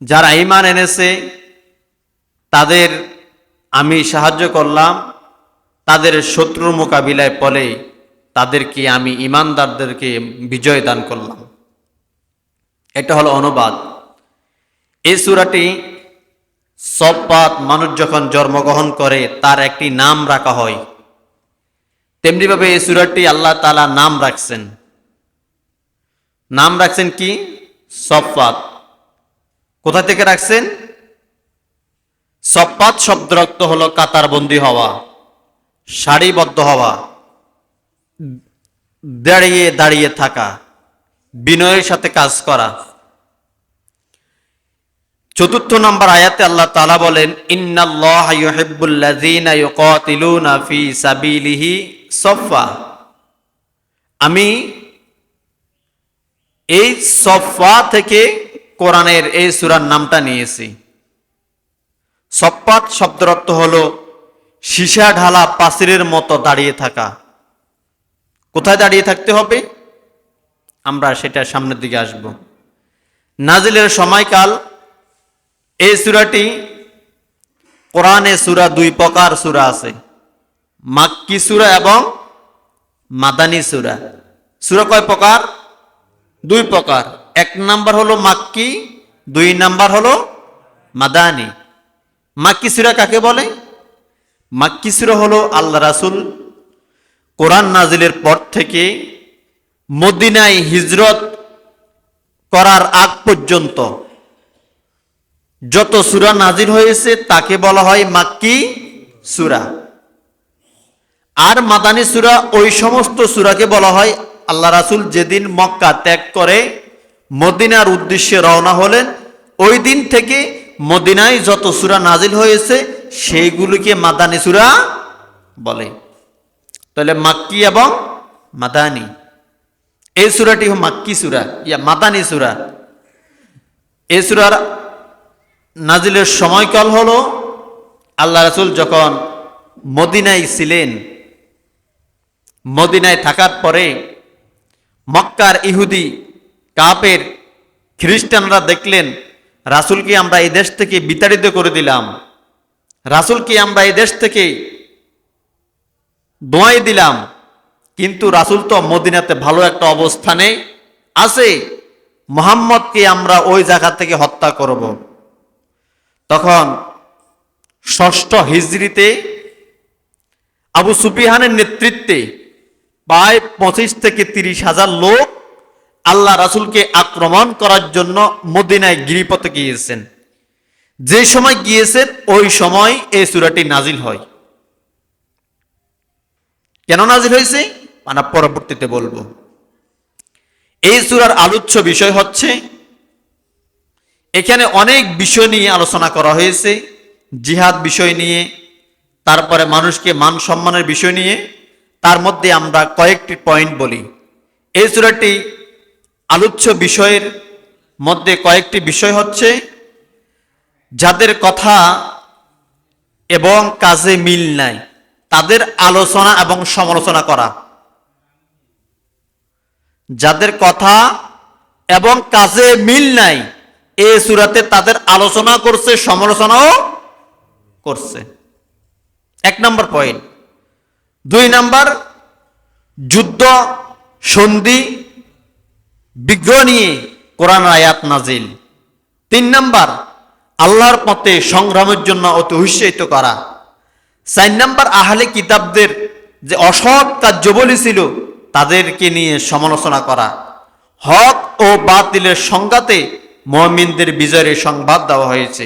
যারা ইমান এনেছে, তাদের আমি সাহায্য করলাম, তাদের শত্রুর মোকাবিলায় পলে তাদেরকে আমি ইমানদারদেরকে বিজয় দান করলাম। এটা হলো অনুবাদ। এই সুরাটি সবপাত মানুষ যখন জন্মগ্রহণ করে, তার একটি নাম রাখা হয়। তেমনিভাবে এই সুরাটি আল্লাহ তালা নাম রাখছেন। নাম রাখছেন কি? সফাত কোথা থেকে রাখছেন? সফাত শব্দ রক্ত হলো কাতারবন্দি হওয়া, সারিবদ্ধ হওয়া, দাঁড়িয়ে দাঁড়িয়ে থাকা, বিনয়ের সাথে কাজ করা। চতুর্থ নম্বর আয়াতে আল্লাহ তালা বলেন সফা আমি এই সফা থেকে কোরআনের এই সূরার নামটা নিয়েছি। সফাত শব্দের অর্থ হলো সীসা ঢালা পাচিরের মতো দাঁড়িয়ে থাকা। কোথায় দাঁড়িয়ে থাকতে হবে? আমরা সেটা সামনের দিকে আসব। নাজিলের সময়কাল, এই সুরাটি কোরআনে সুরা দুই প্রকার সুরা আছে। মাক্কি সুরা এবং মাদানী সুরা। সুরা কয় প্রকার? দুই প্রকার। এক নাম্বার হলো মাক্কি, দুই নাম্বার হলো মাদানি। মাক্কি সুরা কাকে বলে? মাক্কি সুরা হলো আল্লাহ রাসুল কোরআন নাজিলের পর থেকে মদিনায় হিজরত করার আগ পর্যন্ত যত সুরা নাজির হয়েছে তাকে বলা হয় মাক্কি সুরা। আর মাদানী সুরা ওই সমস্ত সুরাকে বলা হয় আল্লাহ রাসুল যেদিন মক্কা ত্যাগ করে মদিনার উদ্দেশ্যে রওনা হলেন, ওই দিন থেকে মদিনায় যত সুরা নাজিল হয়েছে, সেইগুলিকে মাদানী সুরা বলে। তাহলে মাক্কি এবং মাদানী। এই সুরাটি মাক্কি সুরা, ইয়া মাদানী সুরা। এই সুরার নাজিলের সময়কাল হল আল্লাহ রাসুল যখন মদিনায় ছিলেন, মদিনায় থাকার পরে মক্কার ইহুদি কাপের খ্রিস্টানরা দেখলেন, রাসুলকে আমরা এই দেশ থেকে বিতাড়িত করে দিলাম। রাসুলকে আমরা এই দেশ থেকে দোয়াই দিলাম। কিন্তু রাসুল তো মদিনাতে ভালো একটা অবস্থানে আছে। মোহাম্মদকে আমরা ওই জায়গা থেকে হত্যা করব। তখন ষষ্ঠ হিজড়িতে আবু সুফিহানের নেতৃত্বে প্রায় পঁচিশ থেকে তিরিশ হাজার লোক আল্লাহ রাসুলকে আক্রমণ করার জন্য মদিনায় গিরিপথে গিয়েছেন। যে সময় গিয়েছেন, ওই সময় এই সুরাটি নাজিল হয়। কেন নাজিল হয়েছে? মানে পরবর্তীতে বলব। এই সুরার আলোচ্য বিষয় হচ্ছে, এখানে অনেক বিষয় নিয়ে আলোচনা করা হয়েছে, জিহাদ বিষয় নিয়ে, তারপরে মানুষকে মান সম্মানের বিষয় নিয়ে তার মধ্যে আমরা কয়েকটি পয়েন্ট বলি। এই সুরাটি আলোচ্য বিষয়ের মধ্যে কয়েকটি বিষয় হচ্ছে, যাদের কথা এবং কাজে মিল নাই, তাদের আলোচনা এবং সমালোচনা করা। যাদের কথা এবং কাজে মিল নাই এ সুরাতে তাদের আলোচনা করছে, সমালোচনাও করছে। এক নম্বর পয়েন্ট দুই নাম্বার, যুদ্ধ, সন্ধি, বিগ্রহ নিয়ে কোরআন আয়াত নাজিল। তিন নাম্বার, আল্লাহর পথে সংগ্রামের জন্য অতি উৎসাহিত করা। চার নাম্বার, আহলে কিতাবদের যে অসৎ কার্যবলী ছিল, তাদেরকে নিয়ে সমালোচনা করা। হক ও বাতিলের সংঘাতে মমিনদের বিজয়ের সংবাদ দেওয়া হয়েছে।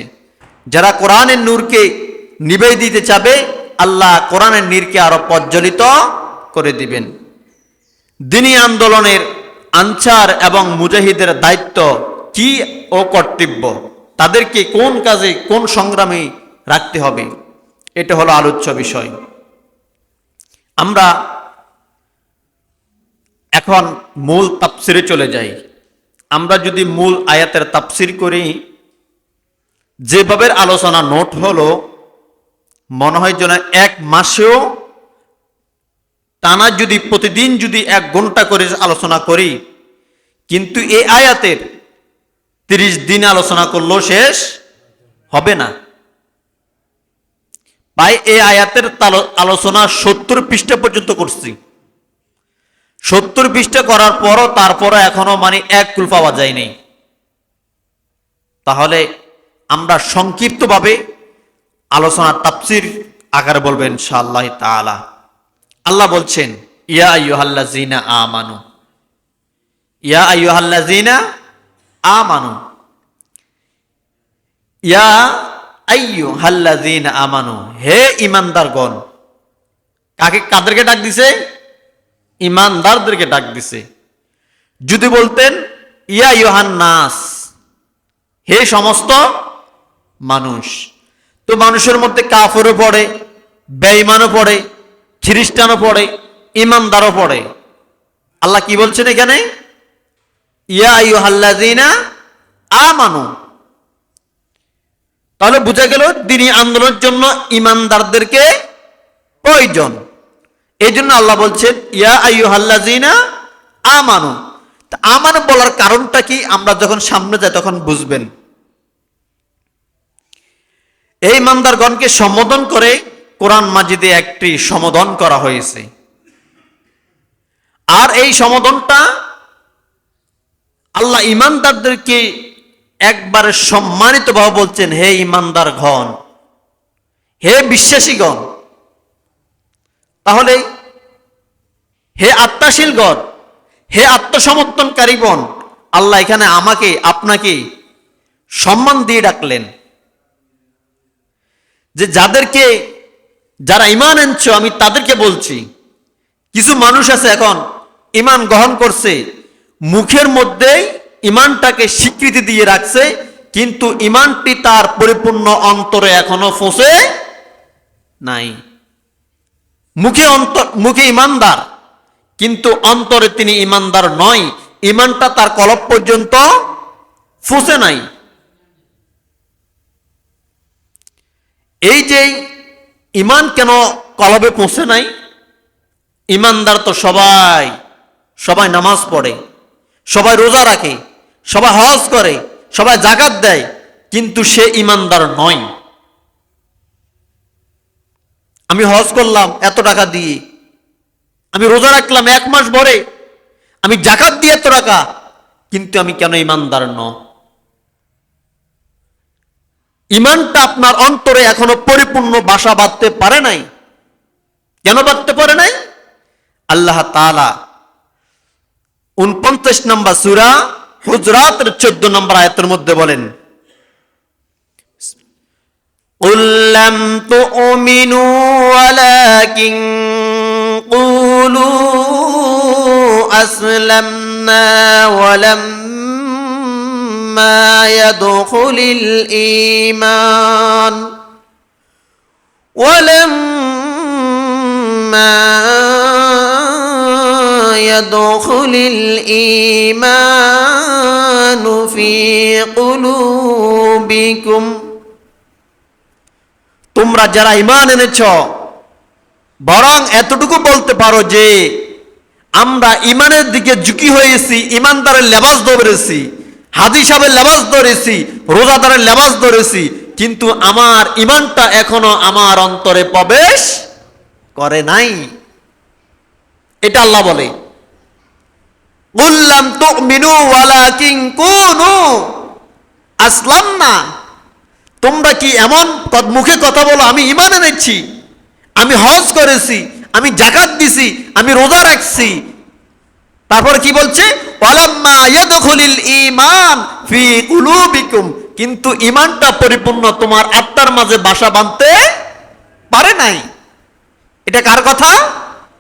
যারা কোরআনের নূরকে নিবে দিতে চাবে আল্লাহ কোরআনের নীরকে আরও প্রজ্বলিত করে দিবেন। দিনী আন্দোলনের আনসার এবং মুজাহিদের দায়িত্ব কি ও কর্তব্য? তাদেরকে কোন কাজে কোন সংগ্রামে রাখতে হবে? এটা হলো আলোচ্য বিষয়। আমরা এখন মূল তাপসিরে চলে যাই। আমরা যদি মূল আয়াতের তাপসির করি, যেভাবে আলোচনা নোট হলো মনে হয় যেন এক মাসেও টানা যদি, প্রতিদিন যদি এক ঘণ্টা করে আলোচনা করি, কিন্তু এই আয়াতের তিরিশ দিন আলোচনা করলেও শেষ হবে না। ভাই, এই আয়াতের আলোচনা সত্তর পৃষ্ঠা পর্যন্ত করছি। সত্তর পৃষ্ঠা করার পরও তারপরও এখনও মানে এক কুল পাওয়া যায়নি তাহলে আমরা সংক্ষিপ্তভাবে আলোচনার তাপসির আকারে বলবেন ইনশাআল্লাহ তাআলা। আল্লাহ বলছেন, ইয়া আইয়ুহাল্লাযিনা আমানু। ইয়া আইয়ুহাল্লাযিনা আমানু। ইয়া আইয়ুহাল্লাযিনা আমানু। হে ইমানদারগণ, কাকে, কাদেরকে ডাক দিছে? ইমানদারদেরকে ডাক দিছে। যদি বলতেন, ইয়া ইয়োহান নাস হে সমস্ত মানুষ। তো মানুষের মধ্যে কাফরও পড়ে, বেঈমানও পড়ে, খ্রিস্টানও পড়ে, ইমানদারও পড়ে। আল্লাহ কি বলছেন এখানে? ইয়া আমানু। তাহলে বোঝা গেল দিনী আন্দোলনের জন্য ইমানদারদেরকে প্রয়োজন। এই জন্য আল্লাহ বলছেন, ইয়া আইয়ুহাল্লাযিনা আমানু। আমানু বলার কারণটা কি? আমরা যখন সামনে যাই তখন বুঝবেন। এই ইমানদারগণকে সম্বোধন করে কোরআন মাজিদে একটি সম্বোধন করা হয়েছে। আর এই সম্বোধনটা আল্লাহ ইমানদারদেরকে একবারে সম্মানিতভাবে বলছেন, হে ইমানদার ঘন হে বিশ্বাসীগণ, তাহলে হে আত্মাশীলগণ, হে আত্মসমর্থনকারীগণ, আল্লাহ এখানে আমাকে, আপনাকে সম্মান দিয়ে ডাকলেন। যে যাদেরকে, যারা ইমান আনছ, আমি তাদেরকে বলছি, কিছু মানুষ আছে এখন ইমান গ্রহণ করছে, মুখের মধ্যেই ইমানটাকে স্বীকৃতি দিয়ে রাখছে, কিন্তু ইমানটি তার পরিপূর্ণ অন্তরে এখনও ফসে নাই। মুখে অন্তর, মুখে ইমানদার কিন্তু অন্তরে তিনি ইমানদার নয় ইমানটা তার কলপ পর্যন্ত ফুসে নাই। এই যে ইমান কেন কলবে পৌঁছে নাই? ইমানদার তো সবাই সবাই নামাজ পড়ে, সবাই রোজা রাখে, সবাই হজ করে, সবাই জাকাত দেয়, কিন্তু সে ইমানদার নয়। আমি হজ করলাম এত টাকা দিয়ে, আমি রোজা রাখলাম এক মাস ভরে, আমি জাকাত দিয়ে এত টাকা, কিন্তু আমি কেন ইমানদার ন ইমানটা আপনার অন্তরে এখনো পরিপূর্ণ বাসা বাঁধতে পারে নাই কেন বাঁধতে পারে নাই আল্লাহ তালা উনপঞ্চাশ নম্বর সুরা হুজরাতের চোদ্দ নম্বর আয়তের মধ্যে বলেন قل لم تؤمنوا ولكن قولوا أسلمنا ولما يدخل الإيمان ولما يدخل الإيمان في قلوبكم তোমরা যারা ইমান এনেছ বরং এতটুকু বলতে পারো যে আমরা ইমানের দিকে ঝুঁকি হয়েছি ইমানদারের লেবাস ধরেছি হাজি সাহেবের লেবাস ধরেছি, রোজাদারের লেবাস ধরেছি, কিন্তু আমার ইমানটা এখনও আমার অন্তরে প্রবেশ করে নাই। এটা আল্লাহ বলে। বললাম তো মিনু আসলাম না। তোমরা কি এমন মুখে কথা বলো, আমি ইমান এনেছি, আমি হজ করেছি, আমি জাকাত দিছি, আমি রোজা রাখছি তারপর কি বলছে ওয়ালাম্মা ইয়াদখুলিল ঈমান ফি কুলুবিকুম কিন্তু ইমানটা পরিপূর্ণ তোমার আত্মার মাঝে বাসা বাঁধতে পারে নাই এটা কার কথা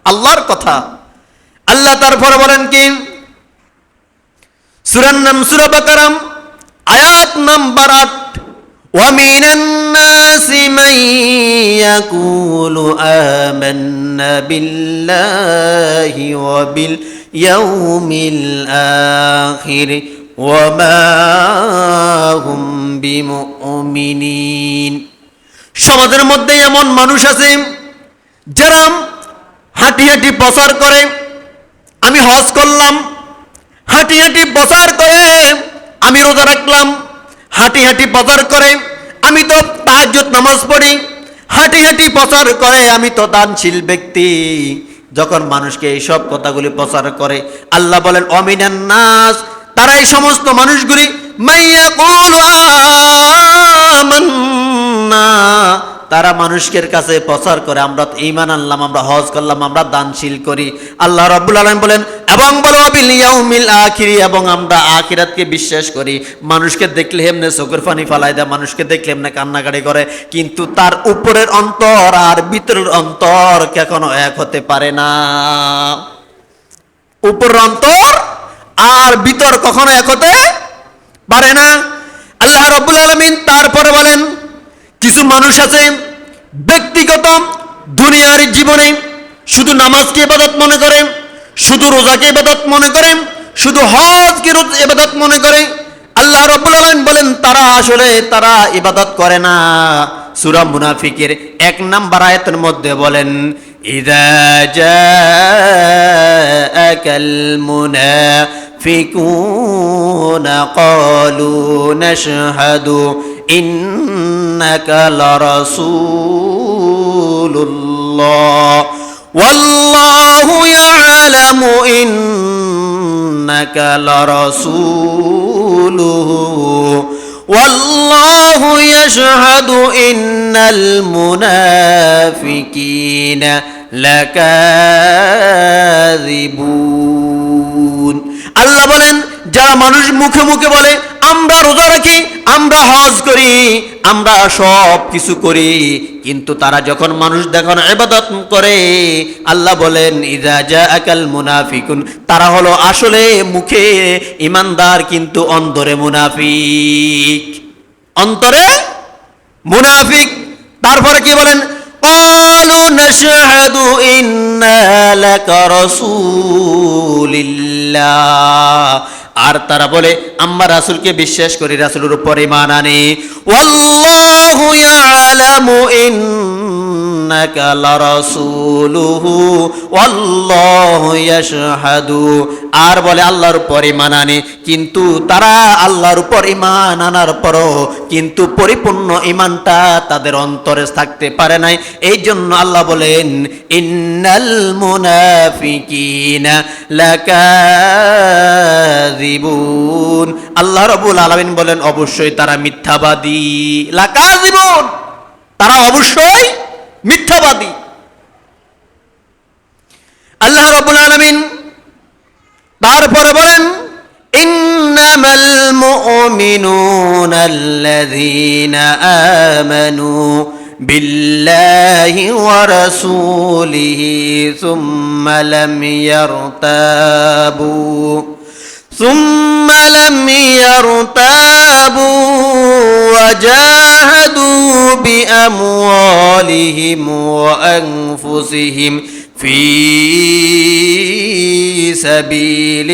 আল্লাহর কথা আল্লাহ তারপর বলেন কি সুরার নাম সুরা বাকারাম আয়াত নাম্বার আট ومن الناس من يقول آمنا بالله وباليوم الآخر وما هم بمؤمنين সমাজের মধ্যে এমন মানুষ আছে যারা হাঁটি হাঁটি প্রচার করে আমি হজ করলাম হাঁটি হাঁটি প্রচার করে আমি রোজা রাখলাম হাঁটি হাঁটি প্রচার করে আমি তো তাহাজ্জুদ নামাজ পড়ি হাঁটি হাঁটি প্রচার করে আমি তো দানশীল ব্যক্তি যখন মানুষকে এইসব কথাগুলি প্রচার করে, আল্লাহ বলেন, অমিনান নাস তারা এই সমস্ত মানুষগুলি মাইয়া তারা মানুষের কাছে প্রচার করে, আমরা ইমান আনলাম, আমরা হজ করলাম, আমরা দানশীল করি। আল্লাহ রাব্বুল আলামিন বলেন, এবং বলো, বিল ইয়াউমিল আখিরি এবং আমরা আখিরাতকে বিশ্বাস করি। মানুষকে দেখলে এমনি চোখের পানি ফালাই দেয়, মানুষকে দেখলে এমনি কান্নাকাটি করে। কিন্তু তার উপরের অন্তর আর ভিতরের অন্তর কখনো এক হতে পারে না। উপরের অন্তর আর ভিতর কখনো এক হতে পারে না। আল্লাহ রব্বুল আলমিন তারপরে বলেন কিছু মানুষ আছে ব্যক্তিগত দুনিয়ার জীবনে শুধু নামাজকে ইবাদত মনে করে শুধু রোজাকে ইবাদত মনে করে শুধু হজকে রোজ ইবাদত মনে করে আল্লাহ রব্বুল আলমিন বলেন তারা আসলে তারা ইবাদত করে না সুরা মুনাফিকের এক নাম্বার আয়াতের মধ্যে বলেন ইদা জাআকাল المنافقون قالوا نشهد إنك لرسول الله والله يعلم إنك لرسوله والله يشهد إن المنافقين لكاذبون আল্লাহ বলেন যারা মানুষ মুখে মুখে বলে আমরা রোজা রাখি আমরা হজ করি আমরা সব কিছু করি কিন্তু তারা যখন মানুষ দেখন ইবাদত করে আল্লাহ বলেন ইজা জা আকাল মুনাফিকুন তারা হলো আসলে মুখে ইমানদার কিন্তু অন্তরে মুনাফিক অন্তরে মুনাফিক তারপরে কি বলেন قالوا نشهد إنا لك رسول الله আর তারা বলে আমরা রাসুলকে বিশ্বাস করি রাসুলের উপর ইমান আনি। ওয়াল্লাহু ইয়ালামু ইন্নাকা লারাসূলুহু ওয়াল্লাহু ইয়াশহাদু আর বলে আল্লাহর উপর ঈমান আনি, কিন্তু তারা আল্লাহর উপর ঈমান আনার পরও কিন্তু পরিপূর্ণ ঈমানটা তাদের অন্তরে থাকতে পারে নাই। এই জন্য আল্লাহ বলেন, ইন্নাল মুনাফিকিনা আল্লাহ রাব্বুল আলামিন বলেন, অবশ্যই তারা মিথ্যাবাদী, লাকাযিবুন। তারা অবশ্যই মিথ্যাবাদী। আল্লাহ রাব্বুল আলামিন তারপরে বলেন সুম্মা লাম ইয়ারতাবু। ثم لم يرتابوا وجاهدوا بأموالهم وأنفسهم في سبيل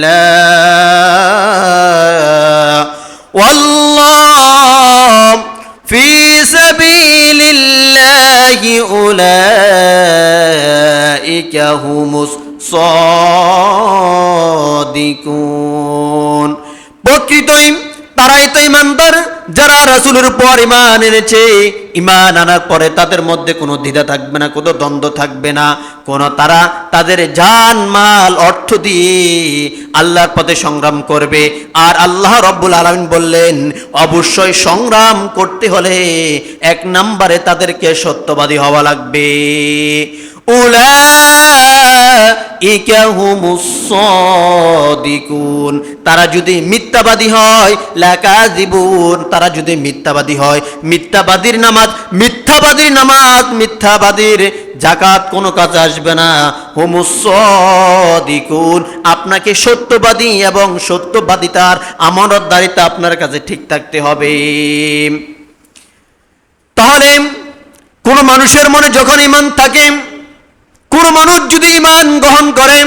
الله. والله في سبيل الله أولئك هم সাদিকুন প্রকৃতই তারাই তো ইমানদার, যারা রাসুলের পর ইমান এনেছে। ইমান আনার পরে তাদের মধ্যে কোনো দ্বিধা থাকবে না, কোনো দ্বন্দ্ব থাকবে না। তারা তাদের জান, মাল, অর্থ দিয়ে আল্লাহর পথে সংগ্রাম করবে। আর আল্লাহ রব্বুল আলমিন বললেন, অবশ্যই সংগ্রাম করতে হলে এক নম্বরে তাদেরকে সত্যবাদী হওয়া লাগবে। তারা যদি মিথ্যাবাদী হয়, লাকাযিবুন। তারা যদি মিথ্যাবাদী হয়, মিথ্যাবাদীর নামাজ মিথ্যাবাদীর নামাজ, মিথ্যাবাদীর জাকাত কোনো কাজে আসবে না। হুমুস আপনাকে সত্যবাদী এবং সত্যবাদী সত্যবাদিতার আমানতদারিতা আপনার কাছে ঠিক থাকতে হবে। তাহলে কোন মানুষের মনে যখন ইমান থাকে কোন মানুষ যদি ইমান গ্রহণ করেন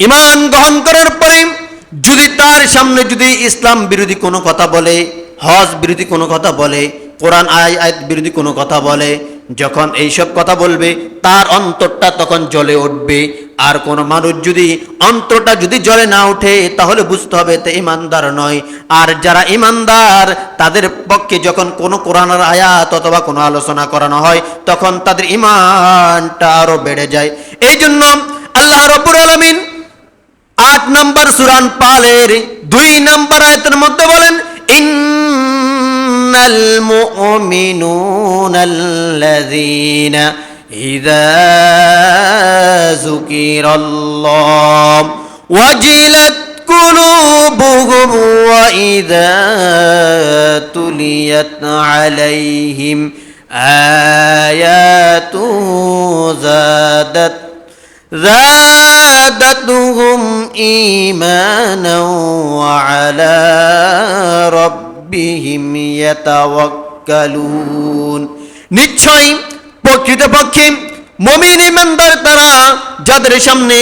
ইমান গ্রহণ করার পরে যদি তার সামনে যদি ইসলাম বিরোধী কোনো কথা বলে, হজ বিরোধী কোনো কথা বলে, কোরআন আয় আয়াত বিরোধী কোনো কথা বলে যখন এইসব কথা বলবে, তার অন্তরটা তখন জ্বলে উঠবে। আর কোন মানুষ যদি অন্তরটা যদি জ্বলে না ওঠে, তাহলে বুঝতে হবে তে ইমানদার নয়। আর যারা ইমানদার, তাদের পক্ষে যখন কোনো কোরআনের আয়াত অথবা কোনো আলোচনা করানো হয়, তখন তাদের ইমানটা আরও বেড়ে যায়। এই জন্য আল্লাহ রব্বুর আলমিন আট নম্বর সুরান পালের দুই নম্বর আয়তের মধ্যে বলেন المؤمنون الذين إذا ذكر الله وجلت قلوبهم وإذا تليت عليهم آيات زادت زادتهم إيمانا وعلى رب রব্বিহিম ইয়াতাওয়াক্কালুন। নিশ্চয়ই প্রকৃতপক্ষে মমিন ইমানদার তারা যাদের সামনে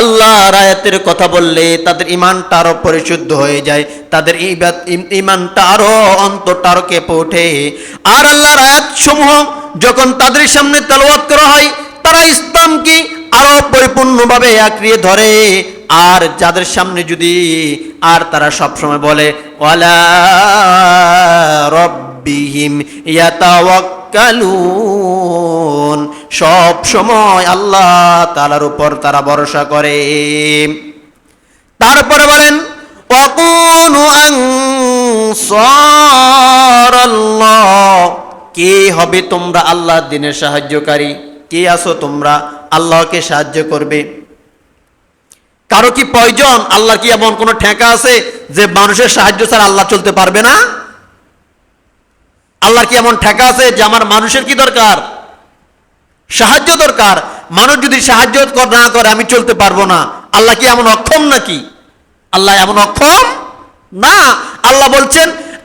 আল্লাহ রায়াতের কথা বললে তাদের ইমানটা আরও পরিশুদ্ধ হয়ে যায়, তাদের ইমানটা আরও অন্তরটা আরও কেঁপে ওঠে। আর আল্লাহর রায়াত সমূহ যখন তাদের সামনে তেলওয়াত করা হয়, তারা ইসলামকে আরও পরিপূর্ণভাবে আঁকড়িয়ে ধরে। আর যাদের সামনে যদি, আর তারা সব সময় বলে, ওয়ালা রব্বিহিম ইয়াতাওয়াক্কালুন। সব সময় আল্লাহ তাআলার উপর তারা ভরসা করে। তারপরে বলেন, ওয়াকুনু আনসারাল্লাহ। কে হবে তোমরা আল্লাহর দিনের সাহায্যকারী? কে আছো তোমরা? আল্লাহকে সাহায্য করবে। কারও কি প্রয়োজন? আল্লাহ কি এমন কোনো ঠেকা আছে যে মানুষের সাহায্য ছাড়া আল্লাহ চলতে পারবে না? আল্লাহর কি এমন ঠেকা আছে যে আমার মানুষের কি দরকার? সাহায্য দরকার। মানুষ যদি সাহায্য না করে, আমি চলতে পারব না। আল্লাহ কি এমন অক্ষম নাকি? আল্লাহ এমন অক্ষম না। আল্লাহ বলছেন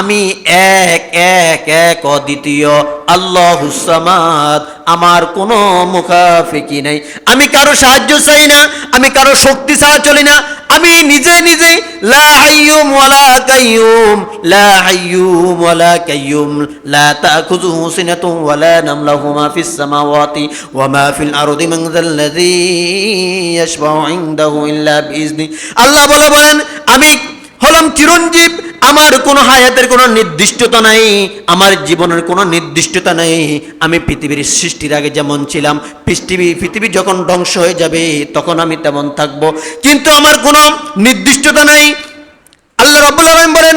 আমি এক এক এক অদ্বিতীয়। আল্লাহ সামাদ, আমার কোনো মুখাফিকি নাই। আমি কারও সাহায্য চাই না, আমি কারও শক্তি ছাড়া চলি না। আমি নিজে নিজে, লা হাইয়ুম ওয়ালা কাইয়ুম, লা হাইয়ুম ওয়ালা কাইয়ুম, লা তাখুযুহু সিনাতুন ওয়ালা নাম লাহু মা ফিস সামাওয়াতি ওয়া মা ফিল আরদি মান যাল্লাযী ইয়াশফাউ ইনদাহু ইল্লা বিইজনি আল্লাহ বলে বলেন, আমি হলাম চিরঞ্জীব আমার কোনো হায়াতের কোনো নির্দিষ্টতা নাই, আমার জীবনের কোনো নির্দিষ্টতা নাই। আমি পৃথিবীর সৃষ্টির আগে যেমন ছিলাম, পৃথিবী পৃথিবী যখন ধ্বংস হয়ে যাবে, তখন আমি তেমন থাকব। কিন্তু আমার কোনো নির্দিষ্টতা নাই। আল্লাহ রব্বুল আলামিন বলেন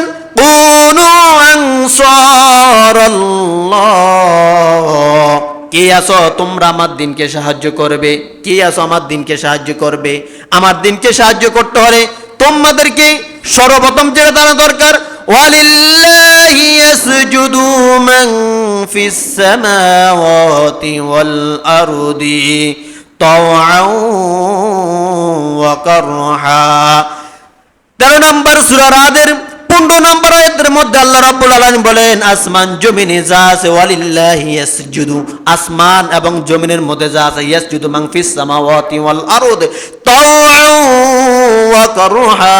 কে আছো? তোমরা আমার দিনকে সাহায্য করবে। কে আছো? আমার দিনকে সাহায্য করবে। আমার দিনকে সাহায্য করতে হলে তোমাদেরকে সর্বপ্রথম যেটা জানা দরকার, ওয়ালিল্লাহি ইয়াসজুদু মান ফিস সামাওয়াতি ওয়াল আরদি তাওআন ওয়া নম্বর সুরা পনেরো নম্বর আয়াতের মধ্যে আল্লাহ রাব্বুল আলামিন বলেন, আসমান জমিনে যা আছে ওয়ালিল্লাহি ইয়াসজুদু। আসমান এবং জমিনের মধ্যে যা আছে, ইয়াসজুদু মান ফিস সামাওয়াতি ওয়াল আরদ। তাওআন ওয়া কারহা।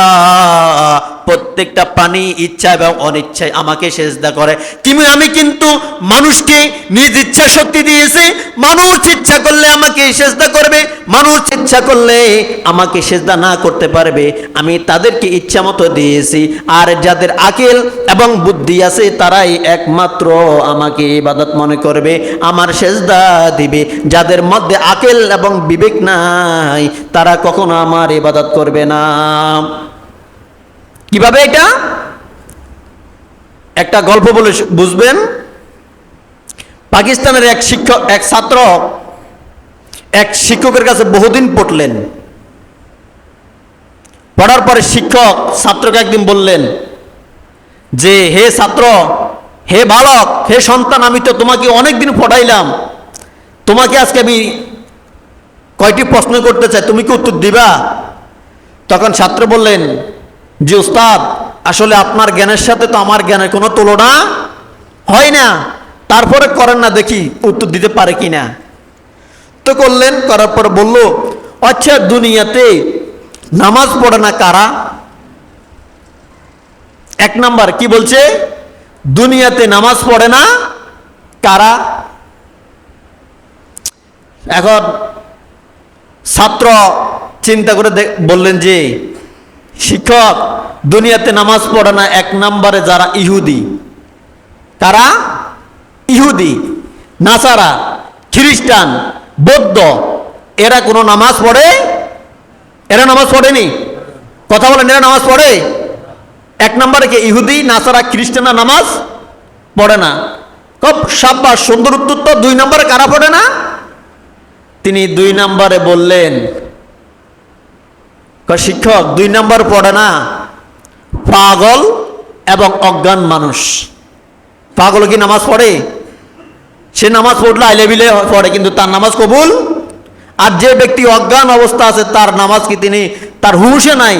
প্রত্যেকটা প্রাণী ইচ্ছা এবং অনিচ্ছায় আমাকে সেজদা করে। কিন্তু আমি কিন্তু মানুষকে নিজ ইচ্ছা শক্তি দিয়েছি। মানুষ ইচ্ছা করলে আমাকে সেজদা করবে। মানুষ ইচ্ছা করলে আমাকে সেজদা না করতে পারবে। আমি তাদেরকে ইচ্ছা মতো দিয়েছি। আর যাদের আকেল এবং বুদ্ধি আছে, তারাই একমাত্র আমাকে ইবাদত মনে করবে, আমার সেজদা দিবে। যাদের মধ্যে আকেল এবং বিবেক নাই, তারা কখনো আমার ইবাদত করবে না। কীভাবে এটা? একটা গল্প বলে বুঝবেন? পাকিস্তানের এক শিক্ষক, এক ছাত্র, এক শিক্ষকের কাছে বহুদিন পড়লেন। পড়ার পরে শিক্ষক ছাত্রকে একদিন বললেন যে, হে ছাত্র, হে বালক, হে সন্তান, আমি তো তোমাকে অনেক দিন পড়াইলাম। তোমাকে আজকে আমি কয়টি প্রশ্ন করতে চাই? তুমি কি উত্তর দিবা? তখন ছাত্র বললেন যে উস্তাদ, আসলে আপনার জ্ঞানের সাথে তো আমার জ্ঞানের কোনো তুলনা হয় না। তারপরে করেন না, দেখি উত্তর দিতে পারে কি না। তো করলেন, করার পর বলল আচ্ছা দুনিয়াতে নামাজ পড়ে না কারা? এক নাম্বার, কি বলছে? দুনিয়াতে নামাজ পড়ে না কারা? এখন ছাত্র চিন্তা করে বললেন যে শিক্ষক, দুনিয়াতে নামাজ পড়ে না, এক নম্বরে যারা ইহুদি, তারা ইহুদি, নাসারা, খ্রিস্টান, বৌদ্ধ, এরা কোনো নামাজ পড়ে? এরা নামাজ পড়েনি? কথা বলেন, এরা নামাজ পড়ে? এক নম্বরে কে? ইহুদি, নাসারা খ্রিস্টানরা নামাজ পড়ে না। খুব সাব্বাস, সুন্দর উত্তর তো, দুই নম্বরে কারা পড়ে না? তিনি দুই নম্বরে বললেন শিক্ষক, দুই নম্বর পড়ে না? পাগল এবং অজ্ঞান মানুষ। পাগল কি নামাজ পড়ে? সে নামাজ পড়লে আইলে বিলে পড়ে, কিন্তু তার নামাজ কবুল? আর যে ব্যক্তি অজ্ঞান অবস্থা আছে, তার নামাজ কি তিনি, তার হুঁশে নাই?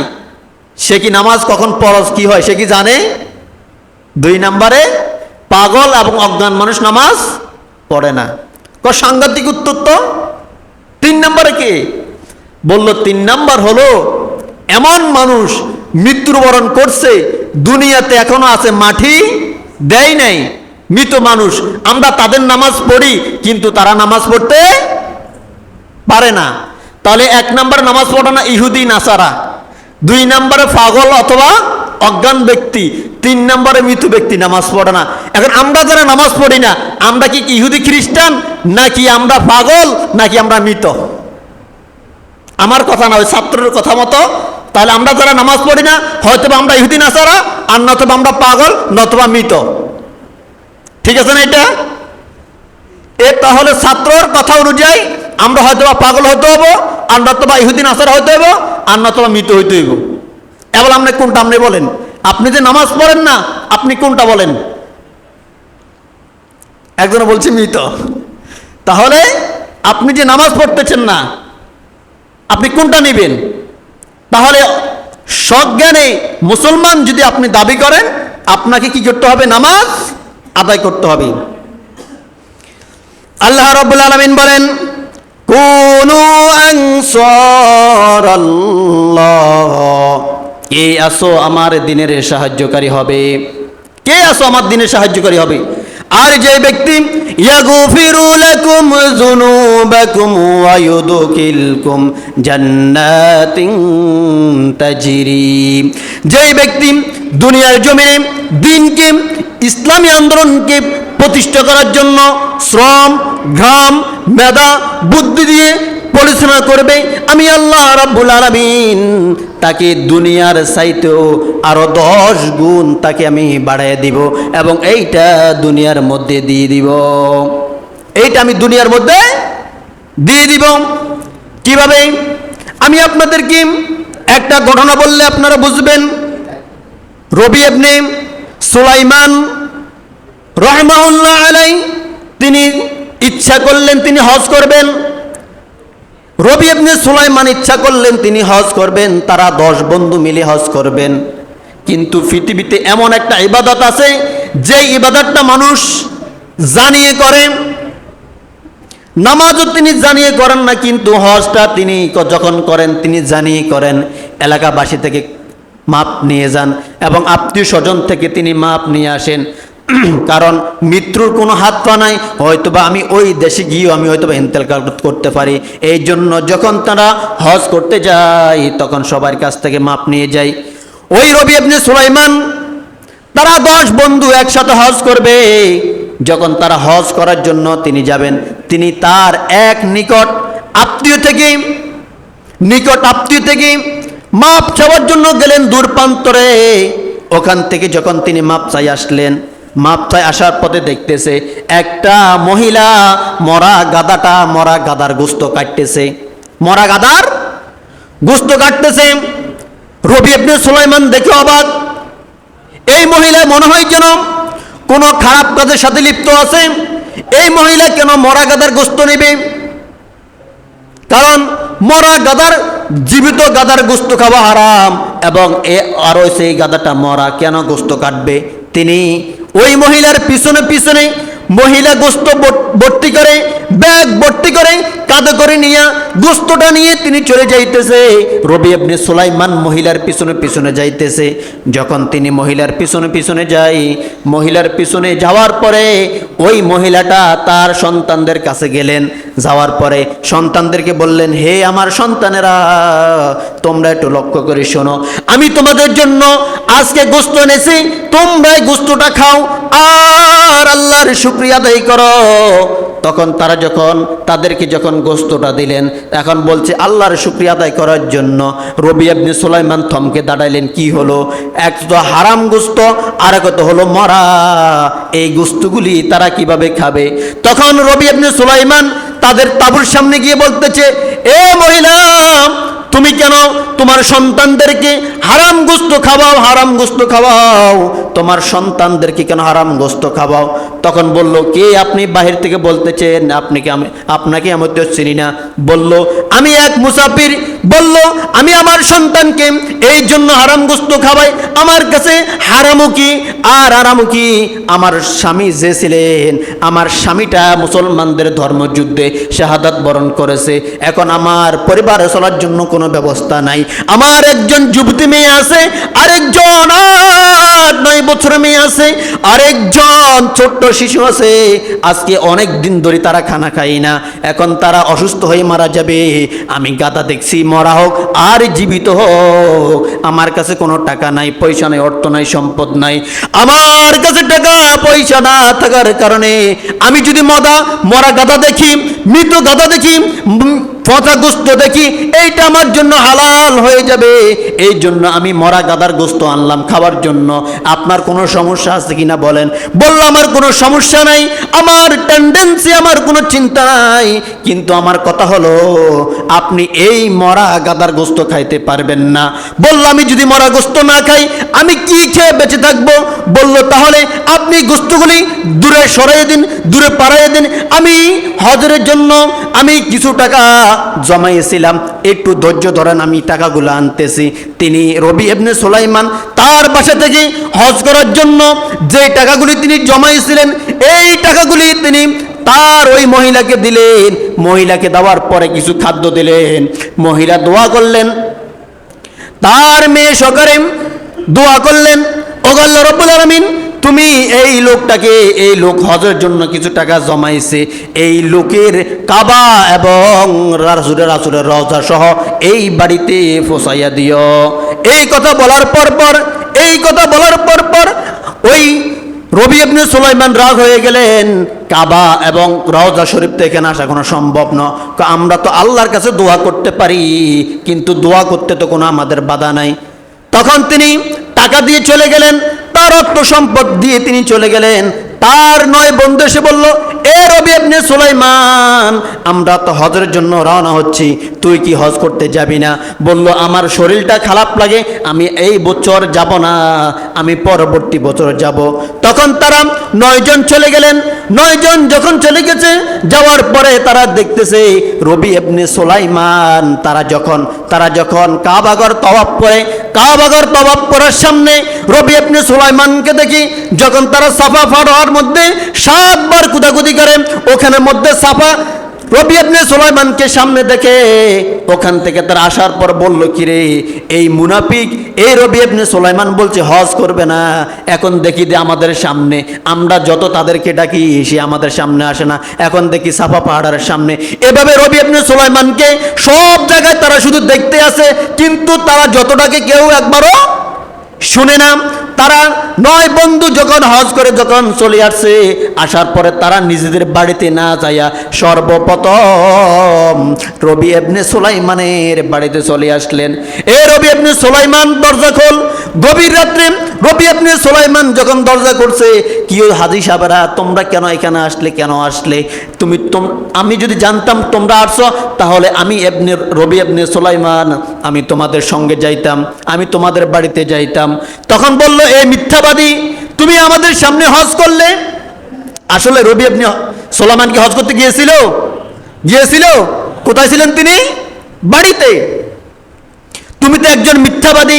সে কি নামাজ কখন পরজ কি হয়, সে কি জানে? দুই নম্বরে, পাগল এবং অজ্ঞান মানুষ নামাজ পড়ে না। সাংঘাতিক উত্তর তো? তিন নম্বরে কে? বলল, তিন নাম্বার হলো, এমন মানুষ মৃত্যুবরণ করছে, দুনিয়াতে এখনও আছে, মাটি দেয় নাই। মৃত মানুষ, আমরা তাদের নামাজ পড়ি, কিন্তু তারা নামাজ পড়তে পারে না। তাহলে এক নম্বর নামাজ পড়ে না ইহুদি, নাসারা। দুই নম্বরে পাগল অথবা অজ্ঞান ব্যক্তি। তিন নম্বরে মৃত ব্যক্তি নামাজ পড়ে না। এখন আমরা যারা নামাজ পড়ি না, আমরা কি ইহুদি খ্রিস্টান, নাকি আমরা পাগল, নাকি আমরা মৃত? আমার কথা না, ওই ছাত্রের কথা মতো। তাহলে আমরা যারা নামাজ পড়ি না হয়তো আমরা ইহুদি নাসারা, আর নতবা আমরা পাগল, নতবা মৃত। ঠিক আছে না এটা? এ তাহলে ছাত্রর কথা অনুযায়ী আমরা হয়তো বা পাগল হতে হব আর নতবা ইহুদিন আসার হইতে হইব, আর নতবা মৃত হইতে হইব। এবার আপনি কোনটা আপনি বলেন? আপনি যে নামাজ পড়েন না, আপনি কোনটা বলেন? একজন বলছে মৃত। তাহলে আপনি যে নামাজ পড়তেছেন না আপনি কোনটা নেবেন? তাহলে সজ্ঞানে মুসলমান যদি আপনি দাবি করেন, আপনাকে কি করতে হবে? নামাজ আদায় করতে হবে। আল্লাহ রাব্বুল আলামিন বলেন কে আসো আমার দিনের সাহায্যকারী হবে। কে আসো আমার দিনের সাহায্যকারী হবে? আর যে ব্যক্তি, ইয়াগফিরু যেই ব্যক্তি দুনিয়ার জমিনে দিনকে, ইসলামী আন্দোলনকে প্রতিষ্ঠা করার জন্য শ্রম, ঘাম, মেধা, বুদ্ধি দিয়ে পরিচালনা করবে, আমি আল্লাহ রাব্বুল আলামিন তাকে দুনিয়ার চাইতেও আরও দশ গুণ তাকে আমি বাড়াই দিব এবং এইটা দুনিয়ার মধ্যে দিয়ে দিব। এইটা আমি দুনিয়ার মধ্যে দিয়ে দিব। কীভাবে? আমি আপনাদেরকে একটা ঘটনা বললে আপনারা বুঝবেন। রবি এবনে সুলাইমান রহমাউল্লাহ আলাই তিনি ইচ্ছা করলেন তিনি হজ করবেন। রবি আপনি সুলাইমান ইচ্ছা করলেন তিনি হজ করবেন, তারা দশ বন্ধু মিলে হজ করবেন। কিন্তু পৃথিবীতে এমন একটা ইবাদত আছে যে ইবাদতটা মানুষ জানিয়ে করে, নামাজও তিনি জানিয়ে করেন না, কিন্তু হজটা তিনি যখন করেন, তিনি জানিয়ে করেন, এলাকাবাসী থেকে মাপ নিয়ে যান এবং আত্মীয় স্বজন থেকে তিনি মাপ নিয়ে আসেন। কারণ মৃত্যুর কোনো হাত পা নাই, হয়তোবা আমি ওই দেশে গিয়েও আমি হয়তোবা ইন্তেল করতে পারি। এই জন্য যখন তারা হজ করতে যায়, তখন সবার কাছ থেকে মাপ নিয়ে যায়। ওই রবি আপনি সুলাইমান, তারা দশ বন্ধু একসাথে হজ করবে। যখন তারা হজ করার জন্য তিনি যাবেন, তিনি তার এক নিকট আত্মীয় থেকে, নিকট আত্মীয় থেকে মাপ চাওয়ার জন্য গেলেন দূরপান্তরে। ওখান থেকে যখন তিনি মাপ চাই আসলেন মাপ চাই আসার পথে দেখতেছে, একটা মহিলা মরা গাদাটা মরা গাদার গোস্ত কাটতেছে। মরা গাদার গোস্ত কাটতেছে। রবি আপনি সুলাইমান দেখে অবাক। এই মহিলা মনে হয় যেন কোনো খারাপ কাজের সাথে লিপ্ত আছে। এই মহিলা কেন মরা গাদার গোস্ত নেবে? কারণ মরা গাদার, জীবিত গাদার গোস্ত খাওয়া হারাম এবং এ আরও সেই গাদাটা মরা কেন গোস্ত কাটবে? তিনি ওই মহিলার পিছনে পিছনে মহিলা গোস্ত ভর্তি করে, ব্যাগ ভর্তি করে, কাঁধে করে নিয়ে গোস্তটা নিয়ে তিনি চলে যাইতেছে। রবি আপনি সুলাইমান মহিলার পিছনে পিছনে যাইতেছে। যখন তিনি মহিলার পিছনে পিছনে যাই মহিলার পিছনে যাওয়ার পরে ওই মহিলাটা তার সন্তানদের কাছে গেলেন। যাওয়ার পরে সন্তানদেরকে বললেন, হে আমার সন্তানেরা, তোমরা একটু লক্ষ্য করে শোনো। আমি তোমাদের জন্য আজকে গোস্ত এনেছি তোমরা এই গোস্তটা খাও আর আল্লাহর শুক্রিয়া আদায় করো। তখন তারা যখন তাদেরকে যখন গোস্তটা দিলেন, এখন বলছে আল্লাহর শুক্রিয়া আদায় করার জন্য রবি আবনি সুলাইমান থমকে দাঁড়াইলেন, কি হলো? এক তো হারাম গোস্ত আর এক তো হলো মরা। এই গোস্তগুলি তারা কীভাবে খাবে? তখন রবি আবনি সুলাইমান তাদের তাবুর সামনে গিয়ে বলতেছে, এ মহিলা তুমি কেন তোমার সন্তানদেরকে হারাম গোস্ত খাওয়াও, হারাম গোস্ত খাওয়াও? তোমার সন্তানদেরকে কেন হারাম গোস্ত খাওয়াও? তখন বলল, কে আপনি? বাহির থেকে বলতেছেন কি আমি, আপনাকে আমি তো চিনি না। বলল, আমি এক মুসাফির। বলল, আমি আমার সন্তানকে এই জন্য হারাম গোস্ত খাওয়াই। আমার কাছে হারামু কি আর হারামু কি? আমার স্বামী যে ছিলেন, আমার স্বামীটা মুসলমানদের ধর্মযুদ্ধে শাহাদাত বরণ করেছে। এখন আমার পরিবারে চলার জন্য কোনো ব্যবস্থা নাই। আমার একজন যুবতী মেয়ে আছে, আরেকজন আট, নয় বছর মেয়ে আছে, আরেকজন ছোট্ট শিশু আছে। আজকে অনেক দিন ধরে তারা খানা খাই না। এখন তারা অসুস্থ হয়ে মারা যাবে। আমি গাদা দেখছি, মরা হোক, আর জীবিত হোক। আমার কাছে কোনো টাকা নাই, পয়সা নাই, অর্থ নাই, সম্পদ নাই। আমার কাছে টাকা, পয়সা না থাকার কারণে আমি যদি মদা, মরা গাদা দেখি, মৃত গাদা দেখি পচা গোস্ত দেখি, এইটা আমার জন্য হালাল হয়ে যাবে। এই জন্য আমি মরা গাদার গোস্ত আনলাম খাওয়ার জন্য। আপনার কোনো সমস্যা আছে কিনা বলেন। বললাম আমার কোনো সমস্যা নাই, আমার টেন্ডেন্সি আমার কোনো চিন্তা নাই। কিন্তু আমার কথা হলো, আপনি এই মরা গাদার গোস্ত খাইতে পারবেন না। বললাম আমি যদি মরা গোস্ত না খাই, আমি কি খেয়ে বেঁচে থাকব? বলল, তাহলে আপনি গোস্তগুলি দূরে সরাইয়ে দিন, দূরে পাড়াইয়ে দিন। আমি হজরের জন্য, আমি কিছু টাকা জমাইয়েছিলাম, একটু ধৈর্য ধরেন, আমি টাকাগুলো আনতেছি। তিনি রবি এবনে সোলাইমান তার বাসা থেকে হজ করার জন্য যে টাকাগুলি তিনি জমাইছিলেন এই টাকাগুলি তিনি তার ওই মহিলাকে দিলেন। মহিলাকে দেওয়ার পরে কিছু খাদ্য দিলেন। মহিলা দোয়া করলেন। তার মেয়ে সকারে দোয়া করলেন। ওগাল্লা রব্বুল আলমিন তুমি এই লোকটাকে, এই লোক হজের জন্য কিছু টাকা জমাইছে, এই লোকের কাবা এবং রাসুরের রাসুরের রওজা সহ এই বাড়িতে ফসাইয়া দিও। এই কথা বলার পর পর, এই কথা বলার পর পর ওই রবি আপনি সুলাইমান রাগ হয়ে গেলেন, কাবা এবং রওজা শরীফ থেকে এখানে আসা কোনো সম্ভব না। আমরা তো আল্লাহর কাছে দোয়া করতে পারি, কিন্তু দোয়া করতে তো কোনো আমাদের বাধা নাই। তখন তিনি টাকা দিয়ে চলে গেলেন তার অর্থ সম্পদ দিয়ে তিনি চলে গেলেন। তার নয় বন্ধু এসে বলল, এ রবি আপনি সুলাইমান, আমরা তো হজের জন্য রওনা হচ্ছি, তুই কি হজ করতে যাবি না? বলল, আমার শরীরটা খারাপ লাগে, আমি এই বছর যাব না, আমি পরবর্তী বছর যাব। তখন তারা নয়জন চলে গেলেন। নয়জন যখন চলে গেছে, যাওয়ার পরে তারা দেখতেছে, রবি আপনি সোলাইমান, তারা যখন তারা যখন কাবাগর তওয়াব করে কাবাগর তবাব করার সামনে রবি আপনি সুলাইমানকে দেখি যখন তারা সাফা ফাড়োয়ার মধ্যে সাতবার কুদাকুদি করেন ওখানে মধ্যে সাফা রবি আপনি সোলাইমানকে সামনে দেখে ওখান থেকে তার আসার পর বলল কি রে এই মুনাফিক, এই রবি আপনি সোলাইমান বলছে, হজ করবে না। এখন দেখি যে আমাদের সামনে, আমরা যত তাদেরকে ডাকি, সে আমাদের সামনে আসে না। এখন দেখি সাফা পাহাড়ের সামনে। এভাবে রবি আপনি সোলাইমানকে সব জায়গায় তারা শুধু দেখতে আসে, কিন্তু তারা যতটাকে কেউ একবারও শুনে না। তারা নয় বন্ধু যখন হজ করে যখন চলে আসছে, আসার পরে তারা নিজেদের বাড়িতে না যাইয়া সর্বপ্রথম রবি এবনে সোলাইমানের বাড়িতে চলে আসলেন। এ রবি এবনে সোলাইমান, দরজা খোল। গভীর রাত্রে রবি আপনি সোলাইমান যখন দরজা করছে কি ও হাজি সাহেবেরা, তোমরা কেন এখানে আসলে, কেন আসলে? তুমি তোম, আমি যদি জানতাম তোমরা আসছো, তাহলে আমি এবনে রবি এবনে সোলাইমান, আমি তোমাদের সঙ্গে যাইতাম, আমি তোমাদের বাড়িতে যাইতাম। তখন বলল এ মিথ্যাবাদী, তুমি আমাদের সামনে হজ করলে? আসলে রবি আপনি সোলামান কি হজ করতে গিয়েছিল। গিয়েছিল? কোথায় ছিলেন তিনি? বাড়িতে। তুমি তো একজন মিথ্যাবাদী,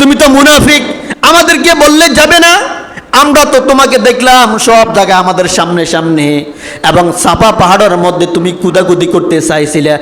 তুমি তো মুনাফিক, আমাদেরকে বললে যাবে না। আমরা তো তোমাকে দেখলাম সব জায়গায় আমাদের সামনে সামনে, এবং সাপা পাহাড়ের মধ্যে তুমি কুদাকুদি করতে চাইছিলে।